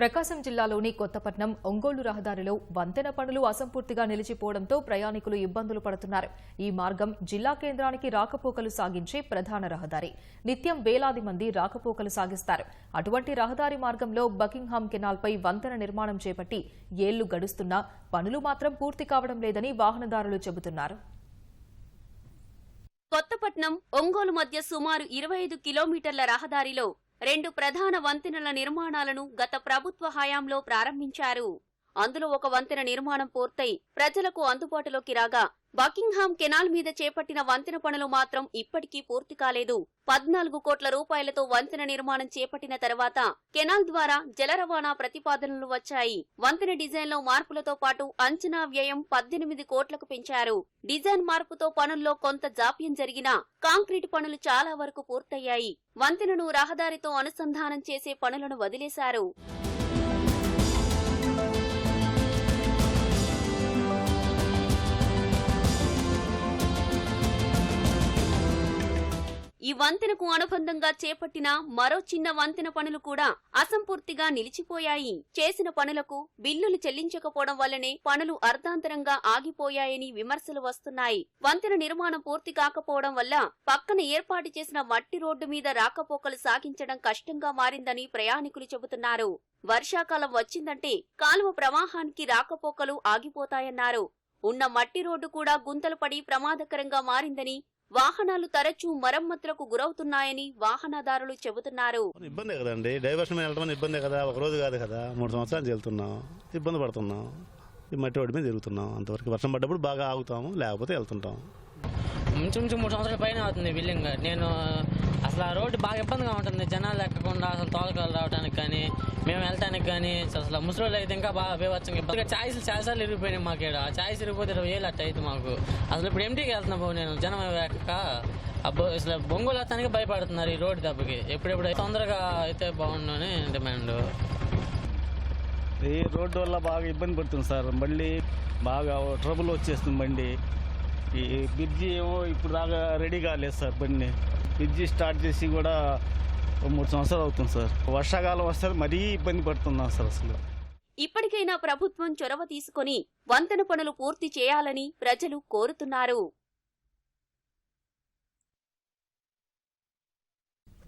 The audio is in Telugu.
ప్రకాశం జిల్లాలోని కొత్తపట్నం ఒంగోలు రహదారిలో వంతెన పనులు అసంపూర్తిగా నిలిచిపోవడంతో ప్రయాణికులు ఇబ్బందులు పడుతున్నారు. ఈ మార్గం జిల్లా కేంద్రానికి రాకపోకలు సాగించే ప్రధాన రహదారి. నిత్యం వేలాది మంది రాకపోకలు సాగిస్తారు. అటువంటి రహదారి మార్గంలో బకింగ్హామ్ కెనాల్పై వంతెన నిర్మాణం చేపట్టి ఏళ్ళు గడుస్తున్నా పనులు మాత్రం పూర్తి కావడం లేదని వాహనదారులు చెబుతున్నారు. కొత్తపట్నం ఒంగోలు మధ్య సుమారు ఇరవై ఐదు కిలోమీటర్ల రహదారిలో రెండు ప్రధాన వంతెనల నిర్మాణాలను గత ప్రభుత్వ హయాంలో ప్రారంభించారు. అందులో ఒక వంతెన నిర్మాణం పూర్తయి ప్రజలకు అందుబాటులోకి రాగా బకింగ్హామ్ కెనాల్ మీద చేపట్టిన వంతెన పనులు మాత్రం ఇప్పటికీ పూర్తి కాలేదు. పద్నాలుగు కోట్ల రూపాయలతో వంతెన నిర్మాణం చేపట్టిన తర్వాత కెనాల్ ద్వారా జల రవాణా ప్రతిపాదనలు వచ్చాయి. వంతెన డిజైన్లో మార్పులతో పాటు అంచనా వ్యయం పద్దెనిమిది కోట్లకు పెంచారు. డిజైన్ మార్పుతో పనుల్లో కొంత జాప్యం జరిగినా కాంక్రీట్ పనులు చాలా వరకు పూర్తయ్యాయి. వంతెనను రహదారితో అనుసంధానం చేసే పనులను వదిలేశారు. ఈ వంతెనకు అనుబంధంగా చేపట్టిన మరో చిన్న వంతెన పనులు కూడా అసంపూర్తిగా నిలిచిపోయాయి. చేసిన పనులకు బిల్లులు చెల్లించకపోవడం వల్లనే పనులు అర్ధాంతరంగా ఆగిపోయాయని విమర్శలు వస్తున్నాయి. వంతెన నిర్మాణం పూర్తి కాకపోవడం వల్ల పక్కన ఏర్పాటు చేసిన మట్టి రోడ్డు మీద రాకపోకలు సాగించడం కష్టంగా మారిందని ప్రయాణికులు చెబుతున్నారు. వర్షాకాలం వచ్చిందంటే కాలువ ప్రవాహానికి రాకపోకలు ఆగిపోతాయన్నారు. ఉన్న మట్టి రోడ్డు కూడా గుంతలు పడి ప్రమాదకరంగా మారిందని వాహనాలు తరచూ మరమ్మతులకు గురవుతున్నాయని వాహనదారులు చెబుతున్నారు. ఇబ్బంది కదండి. డైవర్షన్ వెళ్ళడం ఇబ్బంది కదా. ఒక రోజు కాదు కదా. మూడు సంవత్సరాలు వెళ్తున్నాం ఇబ్బంది పడుతున్నాం. ఈ మట్టి రోడ్డు మీద తిరుగుతున్నాం. అంతవరకు వర్షం పడ్డప్పుడు బాగా ఆగుతాము లేకపోతే వెళ్తుంటాం. ఇంచుమించు మూడు సంవత్సరాల పైన అవుతుంది బిల్డింగ్ నేను అసలు ఆ రోడ్డు బాగా ఇబ్బందిగా ఉంటుంది జనాలు ఎక్కకుండా అసలు తోలకాలు రావడానికి కానీ మేము వెళ్ళటానికి కానీ అసలు ముసలి అయితే ఇంకా బాగా బీభత్సంగా ఇబ్బందిగా ఛాయిస్ చాలాసార్లు ఇరిగిపోయినాయి మాకు ఇక్కడ ఆ ఛాయిస్ ఇరిగిపోతే ఇరవై వేలు అట్ట అయితే మాకు అసలు ఇప్పుడు ఎంటీకి వెళ్తున్నా బాబు నేను జనం ఎక్క అబ్బో అసలు బొంగులు వస్తానికి భయపడుతున్నారు ఈ రోడ్డు దెబ్బకి ఎప్పుడెప్పుడు తొందరగా అయితే బాగుండు అని డిమాండ్ ఈ రోడ్డు వల్ల బాగా ఇబ్బంది పడుతుంది సార్ మళ్ళీ బాగా ట్రబుల్ వచ్చేస్తుంది బండి ఈ బ్రిడ్జి ఏమో ఇప్పుడు దాకా రెడీ కాలేదు సార్ బండి బ్రిడ్జి స్టార్ట్ చేసి కూడా మూడు సంవత్సరాలు అవుతుంది సార్. వర్షాకాలం వస్తే మరీ ఇబ్బంది పడుతున్నాం సార్ అసలు. ఇప్పటికైనా ప్రభుత్వం చొరవ తీసుకొని వంతెన పనులు పూర్తి చేయాలని ప్రజలు కోరుతున్నారు.